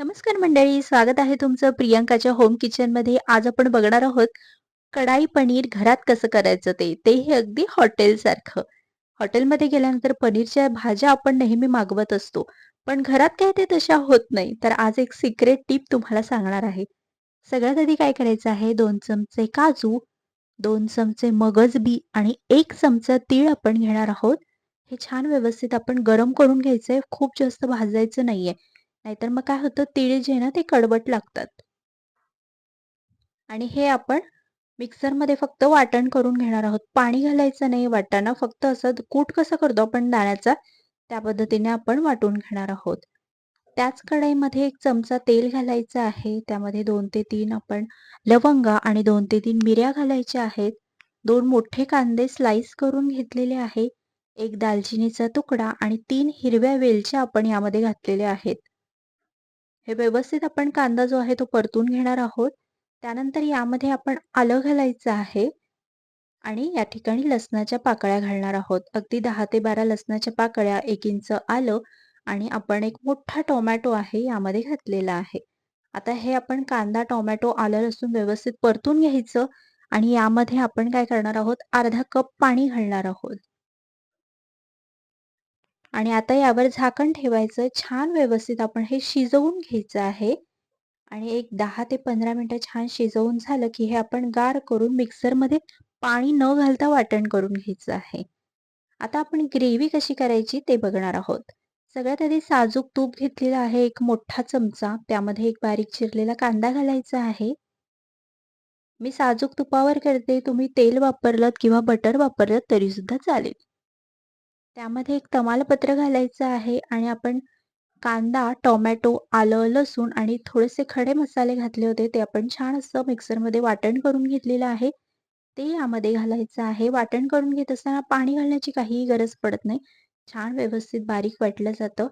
नमस्कार मंडळी, स्वागत आहे तुमचं प्रियंकाच्या होम किचनमध्ये. आज आपण बघणार आहोत कढाई पनीर घरात कसं करायचं ते. ते हे अगदी हॉटेलसारखं. हॉटेलमध्ये गेल्यानंतर पनीरच्या भाज्या आपण नेहमी मागवत असतो. पण घरात काय ते तशा होत नाही. तर आज एक सिक्रेट टिप तुम्हाला सांगणार आहे. सगळ्यात आधी काय करायचं आहे, दोन चमचे काजू, दोन चमचे मगज बी आणि एक चमचा तीळ आपण घेणार आहोत. हे छान व्यवस्थित आपण गरम करून घ्यायचंय. खूप जास्त भाजायचं नाहीये. नाहीतर मग काय होतं तीळ जे आहे ना ते कडवट लागतात. आणि हे आपण मिक्सरमध्ये फक्त वाटण करून घेणार आहोत. पाणी घालायचं नाही वाटताना. फक्त असं कूट कसं करतो आपण दाण्याचा, त्या पद्धतीने आपण वाटून घेणार आहोत. त्याच कढईमध्ये एक चमचा तेल घालायचं आहे. त्यामध्ये दोन ते तीन आपण लवंगा आणि दोन ते तीन मिऱ्या घालायच्या आहेत. दोन मोठे कांदे स्लाइस करून घेतलेले आहे. एक दालचिनीचा तुकडा आणि तीन हिरव्या वेलच्या आपण यामध्ये घातलेल्या आहेत. हे व्यवस्थित आपण कांदा जो आहे तो परतून घेणार आहोत. त्यानंतर यामध्ये आपण आलं घालायचं आहे आणि या ठिकाणी लसणाच्या पाकळ्या घालणार आहोत. अगदी दहा ते 12 लसणाच्या पाकळ्या, एक इंच आलं आणि आपण एक मोठा टोमॅटो आहे यामध्ये घातलेला आहे. आता हे आपण कांदा, टोमॅटो, आलं, लसूण व्यवस्थित परतून घ्यायचं आणि यामध्ये आपण काय करणार आहोत, अर्धा कप पाणी घालणार आहोत. आणि आता यावर झाकण ठेवायचं. छान व्यवस्थित आपण हे शिजवून घ्यायचं आहे. आणि एक दहा ते पंधरा मिनटं छान शिजवून झालं, की हे आपण गार करून मिक्सरमध्ये पाणी न घालता वाटण करून घ्यायचं आहे. आता आपण ग्रेव्ही कशी करायची ते बघणार आहोत. सगळ्यात आधी साजूक तूप घेतलेलं आहे एक मोठा चमचा. त्यामध्ये एक बारीक चिरलेला कांदा घालायचा आहे. मी साजूक तुपावर करते. तुम्ही तेल वापरलं किंवा बटर वापरलत तरीसुद्धा चालेल. त्यामध्ये एक तमालपत्र घालायचं आहे आणि आपण कांदा, टोमॅटो, आलं, लसूण आणि थोडेसे खडे मसाले घातले होते. ते आपण छान असं मिक्सरमध्ये वाटण करून घेतलेलं आहे. ते यामध्ये घालायचं आहे. वाटण करून घेत असताना पाणी घालण्याची काहीही गरज पडत नाही. छान व्यवस्थित बारीक वाटलं जातं.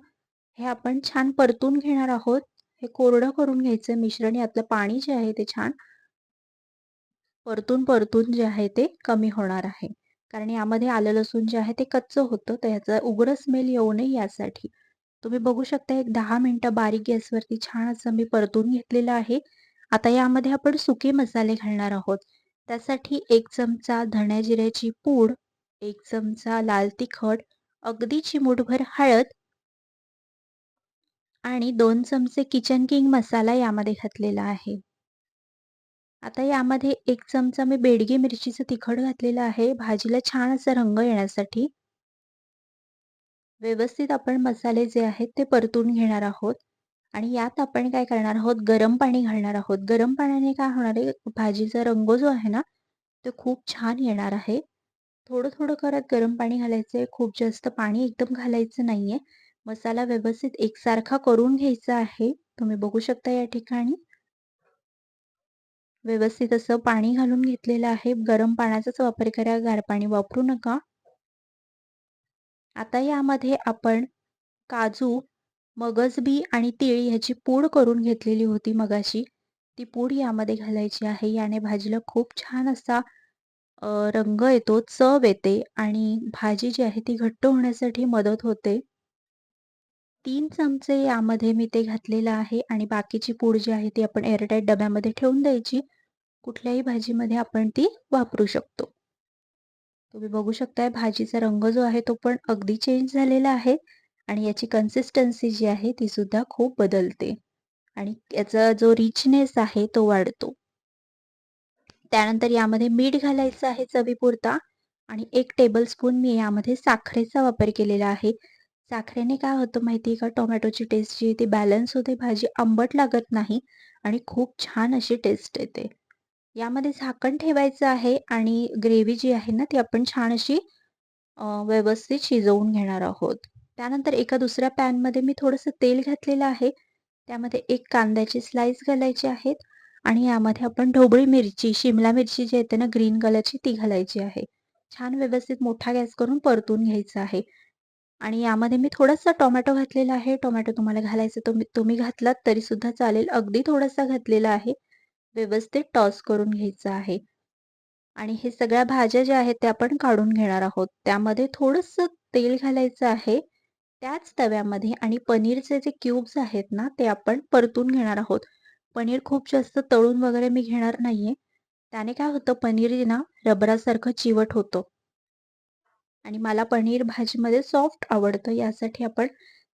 हे आपण छान परतून घेणार आहोत. हे कोरडं करून घ्यायचं मिश्रण. यातलं पाणी जे आहे ते छान परतून, परतून जे आहे ते कमी होणार आहे. कारण यामध्ये आलं लसूण जे आहे ते कच्चं होतं. तर ह्याचा उग्र स्मेल येऊ नये यासाठी. तुम्ही बघू शकता एक दहा मिनटं बारीक गॅसवरती छान असं मी परतून घेतलेलं आहे. आता यामध्ये आपण सुके मसाले घालणार आहोत. त्यासाठी एक चमचा धण्या जिऱ्याची पूड, एक चमचा लाल तिखट, अगदी चिमूटभर हळद आणि दोन चमचे किचन किंग मसाला यामध्ये घातलेला आहे. आता यामध्ये एक चमचा मी बेडगी मिरचीचं तिखट घातलेलं आहे, भाजीला छान असा रंग येण्यासाठी. व्यवस्थित आपण मसाले जे आहेत ते परतून घेणार आहोत आणि यात आपण काय करणार आहोत, गरम पाणी घालणार आहोत. गरम पाण्याने काय होणार आहे, भाजीचा रंग जो आहे ना, तो खूप छान येणार आहे. थोडं-थोडं करत गरम पाणी घालायचं खूप जास्त पाणी एकदम घालायचं नाहीये. मसाला व्यवस्थित एकसारखा करून घ्यायचा आहे. तुम्ही बघू शकता या ठिकाणी. व्यवस्थित असं पाणी घालून घेतलेलं आहे. गरम पाण्याचाच वापर करा, गार पाणी वापरू नका. आता यामध्ये आपण काजू, मगजबी आणि तीळ ह्याची पूड करून घेतलेली होती मगाशी. ती पूड यामध्ये घालायची आहे. याने भाजीला खूप छान असा रंग येतो, चव येते आणि भाजी जी आहे ती घट्ट होण्यासाठी मदत होते. 3 चमचे यामध्ये मी ते घातलेलं आहे आणि बाकीची पूड जी आहे ती आपण एअरटाईट डब्यामध्ये ठेवून द्यायची. कुठल्याही भाजीमध्ये आपण ती वापरू शकतो. तुम्ही बघू शकताय भाजीचा रंग जो आहे तो पण अगदी चेंज झालेला आहे आणि याची कन्सिस्टन्सी जी आहे ती सुद्धा खूप बदलते आणि याचा जो रिचनेस आहे तो वाढतो. त्यानंतर यामध्ये मीठ घालायचं आहे चवीपुरता आणि एक टेबलस्पून मी यामध्ये साखरेचा वापर केलेला आहे. साखरेने काय होतं माहिती आहे का, टोमॅटोची टेस्ट जी आहे ती बॅलन्स होते, भाजी आंबट लागत नाही आणि खूप छान अशी टेस्ट येते. यामध्ये झाकण ठेवायचं आहे आणि ग्रेव्ही जी आहे ना, ती आपण छान अशी व्यवस्थित शिजवून घेणार आहोत. त्यानंतर एका दुसऱ्या पॅनमध्ये मी थोडंसं तेल घातलेलं आहे. त्यामध्ये एक कांद्याची स्लाइस घालायची आहेत आणि यामध्ये आपण ढोबळी मिरची, शिमला मिरची जी येते ना ग्रीन कलरची ती घालायची आहे. छान व्यवस्थित मोठा गॅस करून परतून घ्यायचं आहे. आणि यामध्ये मी थोडासा टोमॅटो घातलेला आहे. टोमॅटो तुम्हाला घालायचं तुम्ही तुम्ही घातलात तरीसुद्धा चालेल. अगदी थोडासा घातलेला आहे. व्यवस्थित टॉस करून घ्यायचं आहे. आणि हे सगळ्या भाज्या ज्या आहेत त्या आपण काढून घेणार आहोत. त्यामध्ये थोडंसं तेल घालायचं आहे त्याच तव्यामध्ये आणि पनीरचे जे क्यूब्स आहेत ना, ते आपण परतून घेणार आहोत. पनीर खूप जास्त तळून वगैरे मी घेणार नाहीये. त्याने काय होतं पनीर ना, रबरासारखं चिवट होतं. आणि मला पनीर भाजीमध्ये सॉफ्ट आवडतं. यासाठी आपण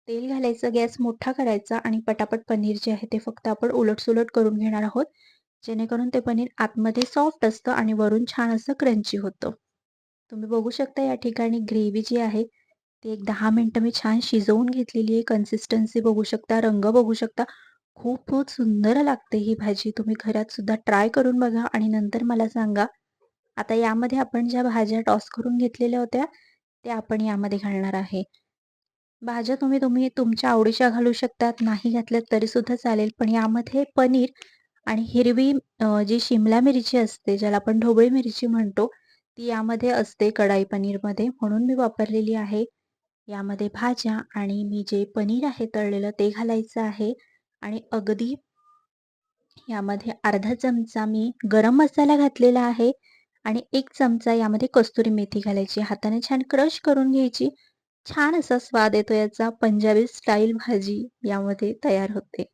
तेल घालायचं, गॅस मोठा करायचा आणि पटापट पनीर जे आहे ते फक्त आपण उलट-सुलट करून घेणार आहोत. जेणेकरून ते पनीर आतमध्ये सॉफ्ट असतं आणि वरून छान असं क्रंची होतं. तुम्ही बघू शकता या ठिकाणी ग्रेव्ही जी आहे ती एक दहा मिनटं मी छान शिजवून घेतलेली आहे. कन्सिस्टन्सी बघू शकता, रंग बघू शकता. खूप खूप सुंदर लागते ही भाजी. तुम्ही घरात सुद्धा ट्राय करून बघा आणि नंतर मला सांगा. आता यामध्ये आपण ज्या भाज्या टॉस करून घेतलेल्या होत्या, त्या आपण यामध्ये घालणार आहे. भाज्या तुम्ही तुम्ही तुमच्या आवडीच्या घालू शकतात, नाही घातल्यात तरीसुद्धा चालेल. पण यामध्ये पनीर आणि हिरवी जी शिमला मिरची असते, ज्याला आपण ढोबळी मिरची म्हणतो, ती यामध्ये असते कढाई पनीरमध्ये, म्हणून मी वापरलेली आहे. यामध्ये भाज्या आणि मी जे पनीर आहे तळलेलं ते घालायचं आहे आणि अगदी यामध्ये अर्धा चमचा मी गरम मसाला घातलेला आहे आणि एक चमचा यामध्ये कस्तुरी मेथी घालायची. हाताने छान क्रश करून घ्यायची. छान असा स्वाद येतो याचा. पंजाबी स्टाईल भाजी यामध्ये तयार होते.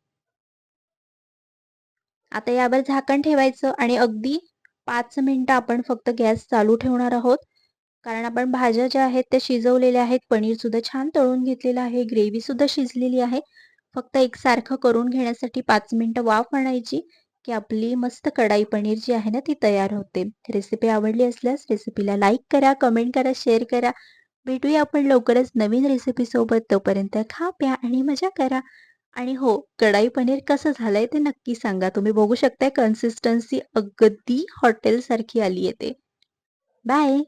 आता यावर झाकण ठेवायचं आणि अगदी पाच मिनिटं आपण फक्त गॅस चालू ठेवणार आहोत. कारण आपण भाज्या ज्या आहेत त्या शिजवलेल्या आहेत. पनीर सुद्धा छान तळून घेतलेलं आहे. ग्रेव्हीसुद्धा शिजलेली आहे. फक्त एकसारखं करून घेण्यासाठी पाच मिनिटं वाफ आणायची, की आपली मस्त कढाई पनीर जी आहे ना ती तयार होते. रेसिपी आवडली असल्यास रेसिपीला लाईक करा, कमेंट करा, शेअर करा. भेटूया आपण लवकरच नवीन रेसिपीसोबत. तोपर्यंत खा, प्या आणि मजा करा. आणि हो, कढाई पनीर कसं झालंय ते नक्की सांगा. तुम्ही बघू शकताय कन्सिस्टन्सी अगदी हॉटेलसारखी आली आहे ते. बाय.